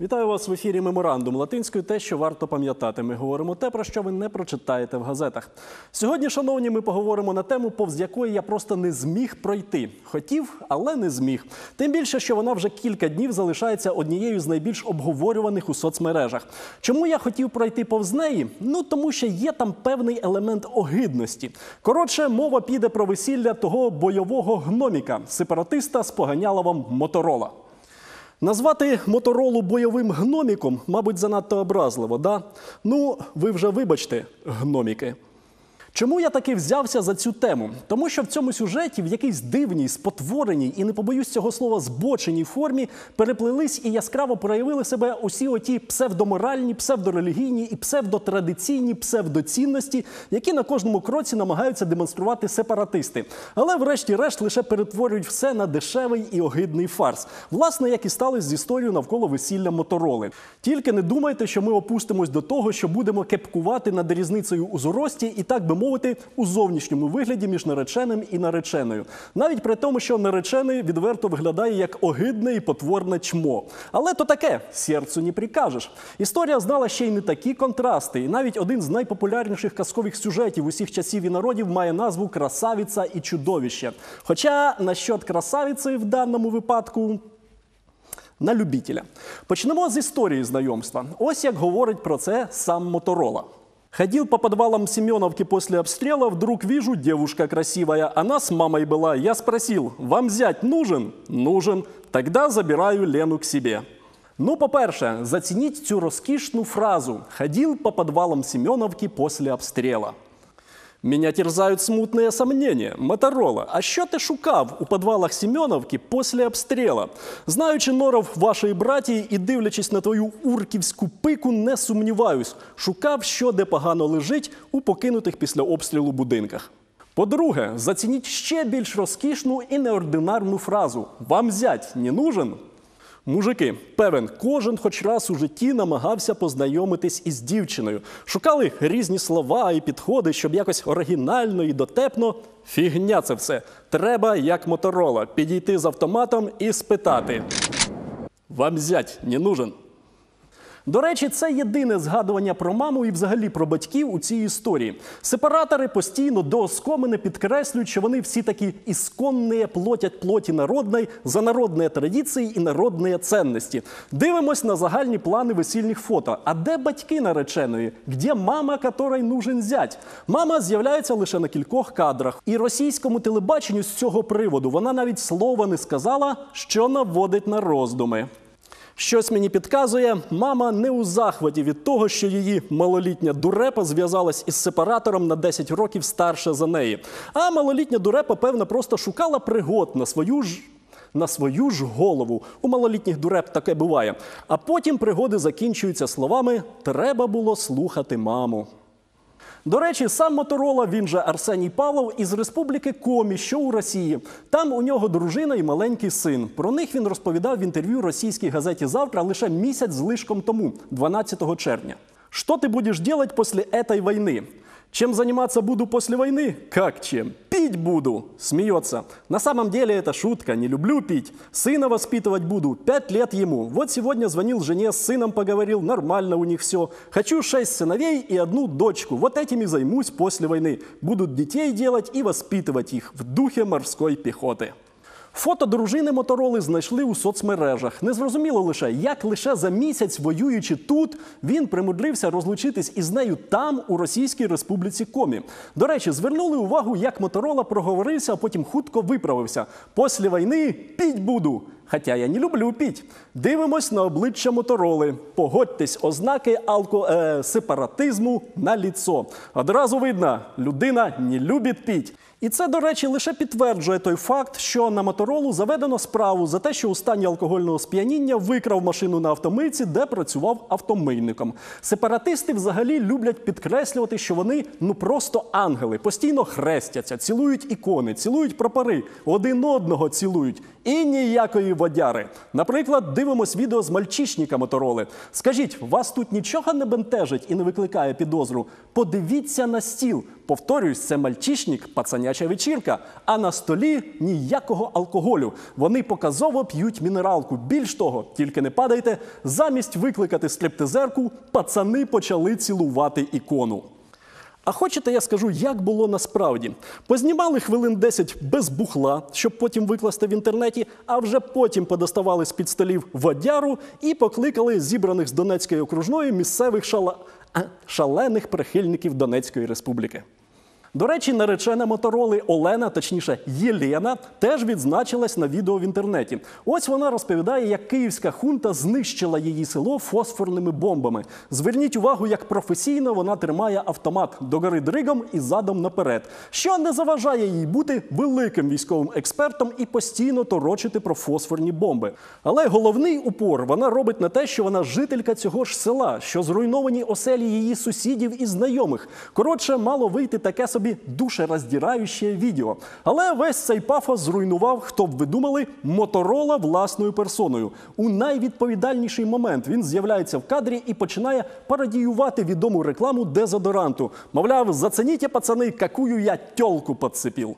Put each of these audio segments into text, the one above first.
Вітаю вас в ефірі Меморандум латинською. Те, що варто пам'ятати. Ми говоримо те, про що ви не прочитаєте в газетах. Сьогодні, шановні, ми поговоримо на тему, повз якої я просто не зміг пройти. Хотів, але не зміг. Тим більше, що вона вже кілька днів залишається однією з найбільш обговорюваних у соцмережах. Чому я хотів пройти повз неї? Ну тому що є там певний елемент огидності. Коротше, мова піде про весілля того бойового гноміка, сепаратиста з поганяловом Моторола. Назвати моторолу бойовим гноміком, мабуть, занадто образливо, да? Ну, ви вже вибачте, гноміки. Чому я таки взявся за цю тему? Тому що в цьому сюжеті в якійсь дивній, спотвореній і не побоюсь цього слова збоченій формі переплились і яскраво проявили себе усі оті псевдоморальні, псевдорелігійні і псевдотрадиційні псевдоцінності, які на кожному кроці намагаються демонструвати сепаратисти. Але, врешті-решт, лише перетворюють все на дешевий і огидний фарс. Власне, як і сталося з історією навколо весілля мотороли. Тільки не думайте, що ми опустимось до того, що будемо кепкувати над різницею у зрості і так би мовити, у зовнішньому вигляді між нареченим і нареченою. Навіть при тому, що наречений відверто виглядає як огидне і потворне чмо. Але то таке, серцю не прикажеш. Історія знала ще й не такі контрасти. І навіть один з найпопулярніших казкових сюжетів усіх часів і народів має назву Красавіця і чудовище. Хоча насчет красавиці в даному випадку на любителя. Почнемо з історії знайомства. Ось як говорить про це сам Моторола. Ходил по подвалам Семеновки после обстрела, вдруг вижу, девушка красивая. Она с мамой была. Я спросил, вам зять нужен? Нужен. Тогда забираю Лену к себе. Ну, по-перше, зацініть цю розкішну фразу «Ходил по подвалам Семеновки после обстрела». Меня терзають смутные сомнения. Моторола, а що ти шукав у підвалах Семеновки після обстріла? Знаючи норов вашої братії і дивлячись на твою урківську пику, не сумніваюсь. Шукав, що де погано лежить у покинутих після обстрілу будинках. По-друге, зацініть ще більш розкішну і неординарну фразу «Вам зять не нужен?» Мужики, певен, кожен хоч раз у житті намагався познайомитись із дівчиною. Шукали різні слова і підходи, щоб якось оригінально і дотепно. Фігня це все. Треба, як моторола, підійти з автоматом і спитати: Вам зять не нужен? До речі, це єдине згадування про маму і взагалі про батьків у цій історії. Сепаратори постійно до оскомини підкреслюють, що вони всі такі ісконні плотять плоті народної за народні традиції і народні цінності. Дивимось на загальні плани весільних фото. А де батьки нареченої? Де мама, которой нужен зять? Мама з'являється лише на кількох кадрах. І російському телебаченню з цього приводу вона навіть слова не сказала, що наводить на роздуми. Щось мені підказує, мама не у захваті від того, що її малолітня дурепа зв'язалась із сепаратором на 10 років старше за неї. А малолітня дурепа, певно, просто шукала пригод на свою ж. На свою ж голову у малолітніх дуреп таке буває. А потім пригоди закінчуються словами Треба було слухати маму. До речі, сам Моторола, він же Арсеній Павлов із республіки Комі, що у Росії. Там у нього дружина і маленький син. Про них він розповідав в інтерв'ю російській газеті Завтра лише місяць з лишком тому, 12 червня. Що ти будеш делать після этой війни? Чем заниматься буду после войны? Как чем? Пить буду, смеется. На самом деле это шутка, не люблю пить. Сына воспитывать буду, пять лет ему. Вот сегодня звонил жене, с сыном поговорил, нормально у них все. Хочу шесть сыновей и одну дочку. Вот этими займусь после войны. Будут детей делать и воспитывать их в духе морской пехоты. Фото дружини Мотороли знайшли у соцмережах. Незрозуміло лише, як лише за місяць, воюючи тут, він примудрився розлучитись із нею там, у Російській Республіці Комі. До речі, звернули увагу, як Моторола проговорився, а потім хутко виправився. Після війни піть буду. Хоча я не люблю піть. Дивимось на обличчя Мотороли. Погодьтесь, ознаки алко... е, сепаратизму на ліцо. Одразу видно, людина не любить піть. І це, до речі, лише підтверджує той факт, що на моторолу заведено справу за те, що у стані алкогольного сп'яніння викрав машину на автомийці, де працював автомийником. Сепаратисти взагалі люблять підкреслювати, що вони ну просто ангели, постійно хрестяться, цілують ікони, цілують прапори, один одного цілують. І ніякої водяри. Наприклад, дивимось відео з мальчишника Мотороли. Скажіть, вас тут нічого не бентежить і не викликає підозру? Подивіться на стіл. Повторюсь, це мальчишник, пацаняча вечірка. А на столі ніякого алкоголю. Вони показово п'ють мінералку. Більш того, тільки не падайте. Замість викликати стриптизерку, пацани почали цілувати ікону. А хочете, я скажу, як було насправді? Познімали хвилин 10 без бухла, щоб потім викласти в інтернеті, а вже потім подоставали з під столів водяру і покликали зібраних з Донецької окружної місцевих шала... шалених прихильників Донецької республіки. До речі, наречена мотороли Олена, точніше Єлена, теж відзначилась на відео в інтернеті. Ось вона розповідає, як київська хунта знищила її село фосфорними бомбами. Зверніть увагу, як професійно вона тримає автомат догори дригом і задом наперед, що не заважає їй бути великим військовим експертом і постійно торочити про фосфорні бомби. Але головний упор вона робить на те, що вона жителька цього ж села, що зруйновані оселі її сусідів і знайомих. Коротше, мало вийти таке собі душероздираюче відео. Але весь цей пафос зруйнував, хто б ви думали, моторола власною персоною. У найвідповідальніший момент він з'являється в кадрі і починає пародіювати відому рекламу дезодоранту. Мовляв, зацініть, пацани, какую я тьолку подцепив.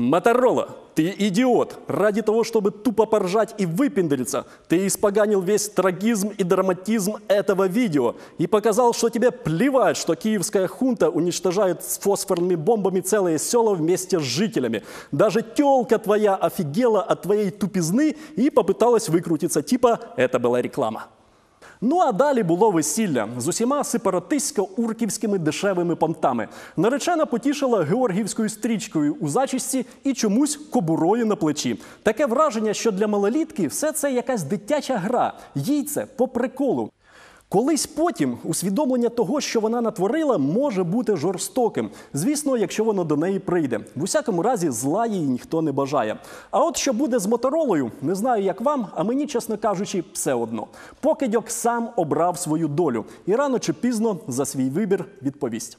Моторола, ты идиот. Ради того, чтобы тупо поржать и выпендриться, ты испоганил весь трагизм и драматизм этого видео и показал, что тебе плевать, что киевская хунта уничтожает с фосфорными бомбами целые села вместе с жителями. Даже телка твоя офигела от твоей тупизны и попыталась выкрутиться, типа «это была реклама». Ну а далі було весілля з усіма сепаратистсько-урківськими дешевими понтами. Наречена потішила георгівською стрічкою у зачісті і чомусь кобурою на плечі. Таке враження, що для малолітки все це якась дитяча гра. Їй це по приколу. Колись потім усвідомлення того, що вона натворила, може бути жорстоким. Звісно, якщо воно до неї прийде. В усякому разі, зла їй ніхто не бажає. А от що буде з моторолою, не знаю, як вам, а мені, чесно кажучи, все одно. Покидьок сам обрав свою долю і рано чи пізно за свій вибір відповість.